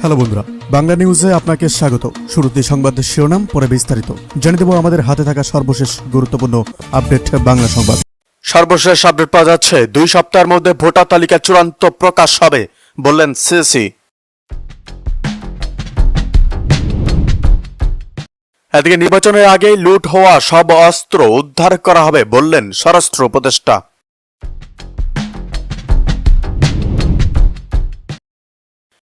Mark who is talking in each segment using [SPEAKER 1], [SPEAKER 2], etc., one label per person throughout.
[SPEAKER 1] Hello বন্ধুরা, বাংলা নিউজে আপনাকে স্বাগত। শুরুতে সংবাদের শিরোনাম, পরে বিস্তারিত। জানিয়ে দেব আমাদের হাতে থাকা সর্বশেষ গুরুত্বপূর্ণ আপডেট বাংলা সংবাদ।
[SPEAKER 2] সর্বশেষ আপডেট পাওয়া যাচ্ছে, দুই সপ্তাহের মধ্যে ভোটার তালিকা চূড়ান্ত প্রকাশ হবে, বললেন সিসি এদিকে নির্বাচনের আগেই লুট হওয়া সব অস্ত্র উদ্ধার করা হবে, বললেন স্বরাষ্ট্র উপদেষ্টা।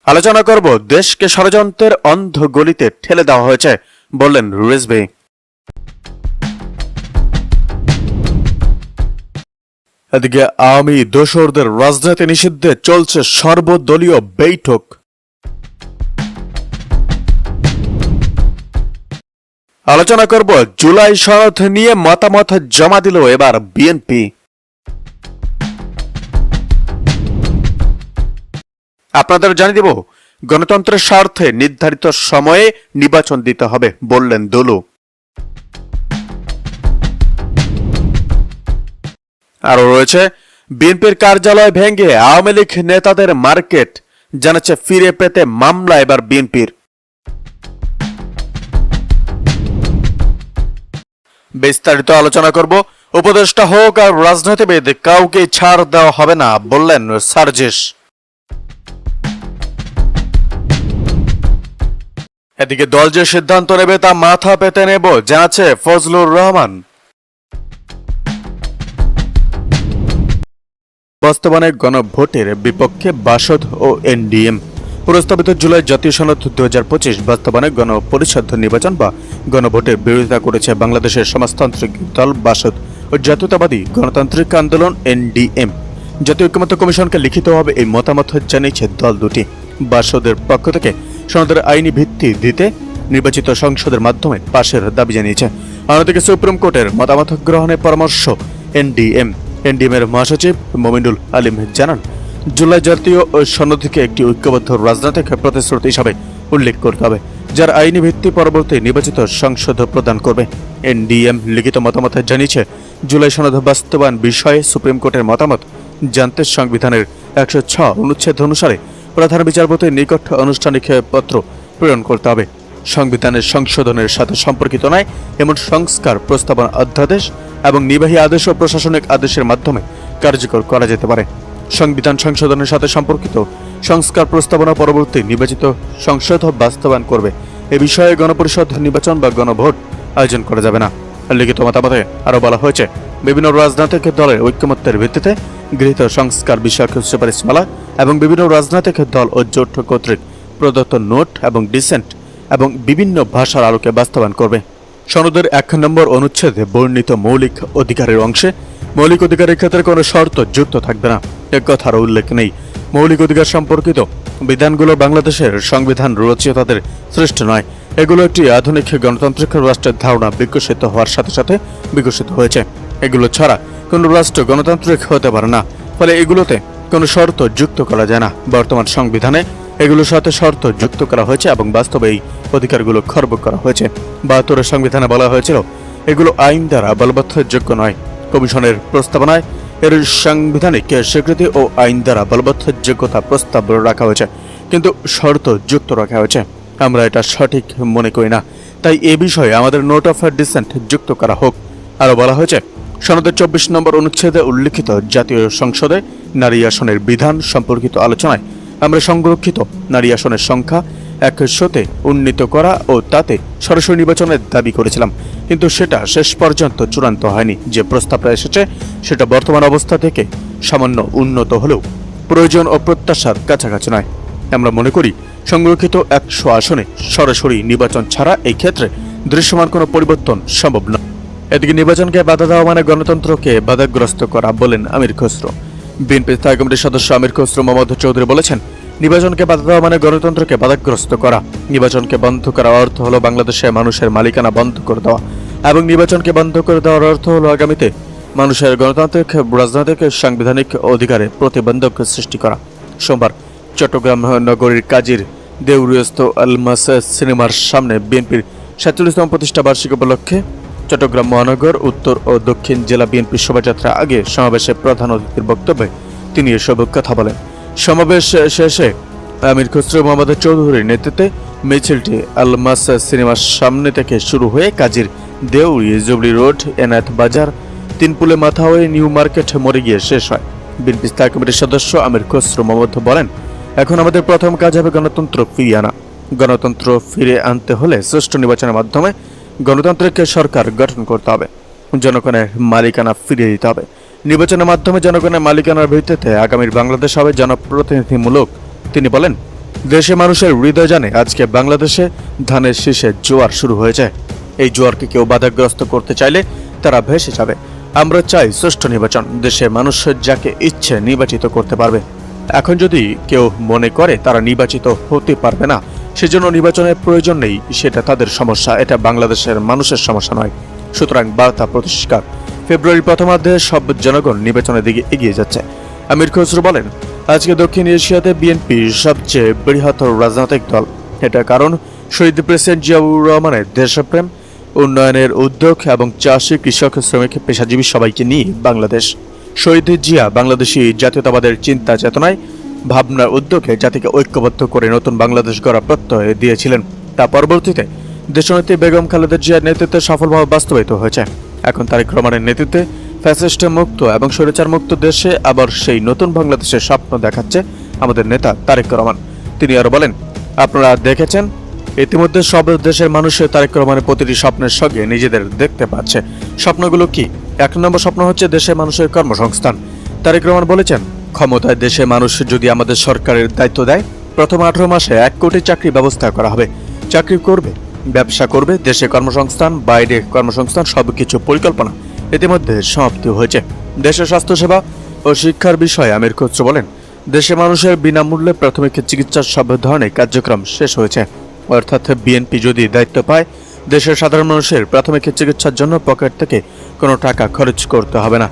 [SPEAKER 2] আলোচনা করব, দেশকে ষড়যন্ত্রের অন্ধ গলিতে ঠেলে দেওয়া হয়েছে, বললেন রিজভি এদিকে আওয়ামী দোসরদের রাজনীতি নিষিদ্ধে চলছে সর্বদলীয় বৈঠক। আলোচনা করব, জুলাই শরৎ নিয়ে মতামত জমা দিল এবার বিএনপি। আপনাদের জানিয়ে দেব, গণতন্ত্রের স্বার্থে নির্ধারিত সময়ে নির্বাচন দিতে হবে, বললেন দলু। আরও রয়েছে, বিএনপির কার্যালয় ভেঙে আওয়ামী লীগ নেতাদের মার্কেট, জানাচ্ছে ফিরে পেতে মামলা এবার বিএনপির। বিস্তারিত আলোচনা করব, উপদেষ্টা হোক আর রাজনীতিবিদ, কাউকে ছাড় দেওয়া হবে না, বললেন সার্জিস। এদিকে দল যে সিদ্ধান্ত নেবে তা মাথা পেতে নেব জানাচ্ছে ফজলুর রহমান। বাস্তবায়নে গণভোটের বিপক্ষে বাসদ ও এনডিএম। প্রস্তাবিত জুলাই জাতীয় সনদ দু হাজার পঁচিশ বাস্তবায়নে গণপরিষদ নির্বাচন বা গণভোটের বিরোধিতা করেছে বাংলাদেশের সমাজতান্ত্রিক দল বাসদ ও জাতীয়তাবাদী গণতান্ত্রিক আন্দোলন এনডিএম। জাতীয় ঐক্যমত্য কমিশনকে লিখিতভাবে এই মতামত জানিয়েছে দল দুটি। বাসদের পক্ষ থেকে সনদের আইনি ভিত্তি দিতে নির্বাচিত সংসদের মাধ্যমে পাশের দাবি জানিয়েছে। অন্যদিকে সুপ্রিম কোর্টের মতামত গ্রহণের পরামর্শ এনডিএম। এনডিএম এর মহাসচিব মোমিনুল আলিম জানান, জুলাই জাতীয় সনদকে একটি ঐক্যবদ্ধ রাজনৈতিক প্রতিশ্রুতি হিসাবে উল্লেখ করতে হবে, যার আইনি ভিত্তি পরবর্তী নির্বাচিত সংসদ প্রদান করবে। এনডিএম লিখিত মতামত জানিয়েছে, জুলাই সনদ বাস্তবায়ন বিষয়ে সুপ্রিম কোর্টের মতামত জানতে সংবিধানের একশো অনুচ্ছেদ অনুসারে প্রধান বিচারপতির নিকট আনুষ্ঠানিক পত্র প্রেরণ করতে হবে। সংবিধানের সংশোধনের সাথে সম্পর্কিত নয়, এমন সংস্কার, প্রস্তাবনা, অধ্যাদেশ এবং নির্বাহী আদেশ ও প্রশাসনিক আদেশের মাধ্যমে কার্যকর করা যেতে পারে। সংবিধান সংশোধনের সাথে সম্পর্কিত সংস্কার, প্রস্তাবনা পরবর্তী নির্বাচিত সংসদ বাস্তবায়ন করবে। এ বিষয়ে গণপরিষদ নির্বাচন বা গণভোট আয়োজন করা যাবে না। লিখিত মতামতে আরও বলা হয়েছে বিভিন্ন রাজনৈতিক দলের ঐক্যমত্যের ভিত্তিতে গৃহীত সংস্কার বিষয়ক সুপারিশমালা এবং বিভিন্ন রাজনৈতিক দল ও জোট কর্তৃক প্রদত্ত নোট এবং ডিসেন্ট এবং বিভিন্ন ভাষার আলোকে বাস্তবায়ন করবে। সনদের এক নম্বর অনুচ্ছেদে বর্ণিত মৌলিক অধিকারের অংশে মৌলিক অধিকারের ক্ষেত্রে কোনো শর্ত যুক্ত থাকবে না। এ কথার উল্লেখ নেই। মৌলিক অধিকার সম্পর্কিত বিধানগুলো বাংলাদেশের সংবিধান রচয়িতাদের সৃষ্ট নয়। এগুলো একটি আধুনিক গণতান্ত্রিক রাষ্ট্রের ধারণা বিকশিত হওয়ার সাথে সাথে বিকশিত হয়েছে। এগুলো ছাড়া কোনো রাষ্ট্র গণতান্ত্রিক হতে পারে না। ফলে এগুলোতে কোনো শর্ত যুক্ত করা যায় না। বর্তমান সংবিধানে এগুলোর সাথে শর্ত যুক্ত করা হয়েছে এবং বাস্তবে এই অধিকারগুলো খর্ব করা হয়েছে। বাহাত্তরের সংবিধানে বলা হয়েছিল, এগুলো আইন দ্বারা বলবদ্ধযোগ্য নয়। কমিশনের প্রস্তাবনায় এর সাংবিধানিক স্বীকৃতি ও আইন দ্বারা বলবদ্ধযোগ্যতা প্রস্তাব রাখা হয়েছে, কিন্তু শর্ত যুক্ত রাখা হয়েছে। আমরা এটা সঠিক মনে করি না। তাই এ বিষয়ে আমাদের নোট অফ ডিসেন্ট যুক্ত করা হোক। আরও বলা হয়েছে সনদের চব্বিশ নম্বর অনুচ্ছেদে উল্লিখিত জাতীয় সংসদে নারী আসনের বিধান সম্পর্কিত আলোচনায় আমরা সংরক্ষিত নারী আসনের সংখ্যা একশোতে উন্নীত করা ও তাতে সরাসরি নির্বাচনের দাবি করেছিলাম। কিন্তু সেটা শেষ পর্যন্ত চূড়ান্ত হয়নি। যে প্রস্তাবটা এসেছে, সেটা বর্তমান অবস্থা থেকে সামান্য উন্নত হলেও প্রয়োজন ও প্রত্যাশার কাছাকাছি নয়। আমরা মনে করি, সংরক্ষিত একশো আসনে সরাসরি নির্বাচন ছাড়া এই ক্ষেত্রে দৃশ্যমান কোনো পরিবর্তন সম্ভব নয়। এদিকে নির্বাচনকে বাধা দেওয়া মানে গণতন্ত্রকে বাধাগ্রস্ত করা বলেন আমির খসরু। বিএনপি স্থায়ী কমিটির সদস্য আমির খসরু মোহাম্মদ চৌধুরী বলেছেন, নির্বাচনকে বাধা দেওয়া মানে গণতন্ত্রকে বাধাগ্রস্ত করা। নির্বাচনকে বন্ধ করার অর্থ হলো বাংলাদেশে মানুষের মালিকানা বন্ধ করে দেওয়া এবং নির্বাচনকে বন্ধ করে দেওয়ার অর্থ হলো আগামীতে মানুষের গণতান্ত্রিক, রাজনৈতিক, সাংবিধানিক অধিকারে প্রতিবন্ধক সৃষ্টি করা। সোমবার চট্টগ্রাম নগরীর কাজীর দেউরিয়স্ত আলমাস সিনেমার সামনে বিএনপির সাতচল্লিশতম প্রতিষ্ঠা বার্ষিকী উপলক্ষে চট্টগ্রাম মহানগর, উত্তর ও দক্ষিণ জেলা বিএনপি শোভাযাত্রা আগে সমাবেশে প্রধান অতিথির বক্তব্যে তিনি এসব কথা বলেন। সমাবেশ শেষে আমির খসরু মোহাম্মদ চৌধুরীর নেতৃত্বে মিছিলটি আলমাস সিনেমার সামনে থেকে শুরু হয়ে কাজীর দেউরি জুবলি রোড, এনায়েত বাজার, তিনপুলে মাথা হয়ে নিউ মার্কেট মরে গিয়ে শেষ হয়। বিএনপি স্থায়ী কমিটির সদস্য আমির খসরু মোহাম্মদ বলেন, এখন আমাদের প্রথম কাজ হবে গণতন্ত্র ফিরিয়ে আনা। গণতন্ত্র ফিরে আনতে হলে সুষ্ঠু নির্বাচনের মাধ্যমে গণতান্ত্রিক সরকার গঠন করতে হবে। জনগণের মালিকানা ফিরিয়ে দিতে হবে। নির্বাচনের মাধ্যমে জনগণের মালিকানার ভিত্তিতে আগামীর বাংলাদেশ হবে জনপ্রতিনিধিমূলক। তিনি বলেন, দেশে মানুষের হৃদয় জানে আজকে বাংলাদেশে ধানের শীষে জোয়ার শুরু হয়েছে। এই জোয়ারকে কেউ বাধাগ্রস্ত করতে চাইলে তারা ভেসে যাবে। আমরা চাই সুষ্ঠু নির্বাচন। দেশে মানুষ যাকে ইচ্ছে নির্বাচিত করতে পারবে। এখন যদি কেউ মনে করে তারা নির্বাচিত হতে পারবে না সেজন্য নির্বাচনের প্রয়োজন নেই, সেটা তাদের সমস্যা, এটা বাংলাদেশের মানুষের সমস্যা নয়। সুতরাং বার্তা প্রতিষ্কার। ফেব্রুয়ারি প্রথমার্ধে সব জনগণ নির্বাচনের দিকে এগিয়ে যাচ্ছে। আমির খসরু বলেন, আজকে দক্ষিণ এশিয়াতে বিএনপি সবচেয়ে বৃহত্তর রাজনৈতিক দল। এটা কারণ, শহীদ প্রেসিডেন্ট জিয়াউর রহমানের দেশপ্রেম, উন্নয়নের উদ্যোগ এবং চাষি, কৃষক, শ্রমিক, পেশাজীবী সবাইকে নিয়ে বাংলাদেশ। শহীদ জিয়া বাংলাদেশি জাতীয়তাবাদের চিন্তা চেতনায় ভাবনার উদ্যোগে জাতিকে ঐক্যবদ্ধ করে নতুন বাংলাদেশ গড়া প্রত্যয় দিয়েছিলেন। তা পরবর্তীতে দেশনেত্রী বেগম খালেদা জিয়ার নেতৃত্বে সফলভাবে বাস্তবায়িত হয়েছে। এখন তারেক রহমানের নেতৃত্বে ফ্যাসিস্ট মুক্ত এবং স্বৈরাচার মুক্ত দেশে আবার সেই নতুন বাংলাদেশের স্বপ্ন দেখাচ্ছে আমাদের নেতা তারেক রহমান। তিনি আরও বলেন, আপনারা দেখেছেন, ইতিমধ্যে সব দেশের মানুষের তারেক রহমানের প্রতিটি স্বপ্নের সঙ্গে নিজেদের দেখতে পাচ্ছে। স্বপ্নগুলো কি? এক নম্বর স্বপ্ন হচ্ছে দেশের মানুষের কর্মসংস্থান। তারেক রহমান বলেছেন ক্ষমতায় দেশে মানুষ যদি আমাদের সরকারের দায়িত্ব দেয়, প্রথম আঠারো মাসে এক কোটি চাকরি ব্যবস্থা করা হবে। চাকরি করবে, ব্যবসা করবে, দেশে কর্মসংস্থান, বাইরে কর্মসংস্থান, সবকিছু পরিকল্পনা ইতিমধ্যে সমাপ্তি হয়েছে। দেশের স্বাস্থ্যসেবা ও শিক্ষার বিষয়ে আমির খসরু বলেন, দেশে মানুষের বিনামূল্যে প্রাথমিক চিকিৎসার সব ধরনের কার্যক্রম শেষ হয়েছে। অর্থাৎ বিএনপি যদি দায়িত্ব পায়, দেশের সাধারণ মানুষের প্রাথমিক চিকিৎসার জন্য পকেট থেকে কোনো টাকা খরচ করতে হবে না।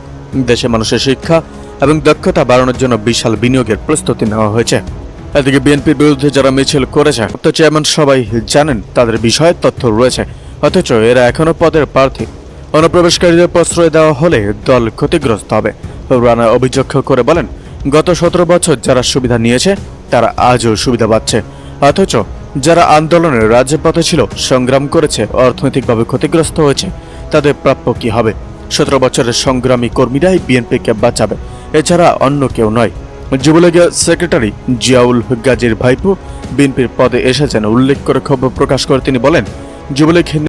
[SPEAKER 2] দেশে মানুষের শিক্ষা এবং দক্ষতা বাড়ানোর জন্য বিশাল বিনিয়োগের প্রস্তুতি নেওয়া হয়েছে। এদিকে বিএনপির বিরুদ্ধে যারা মিছিল করেছে, অথচ এমন সবাই জানেন তাদের বিষয়ে তথ্য রয়েছে, অথচ এরা এখনও পদের প্রার্থী। অনুপ্রবেশকারীদের প্রশ্রয় দেওয়া হলে দল ক্ষতিগ্রস্ত হবে। রানা অভিযোগ করে বলেন, গত সতেরো বছর যারা সুবিধা নিয়েছে, তারা আজও সুবিধা পাচ্ছে। অথচ যারা আন্দোলনের রাজ্যপথে ছিল, সংগ্রাম করেছে, অর্থনৈতিকভাবে ক্ষতিগ্রস্ত হয়েছে, তাদের প্রাপ্য কি হবে? সতেরো বছরের সংগ্রামী কর্মীরাই বিএনপিকে বাঁচাবে। এছাড়া অন্য কেউ নয়। যুবলীগের সেক্রেটারি জিয়াউল গাজীর ভাইপো বিএনপির পদে এসেছেন, উল্লেখ করে ক্ষোভ প্রকাশ করে তিনি বলেন, যুবলীগ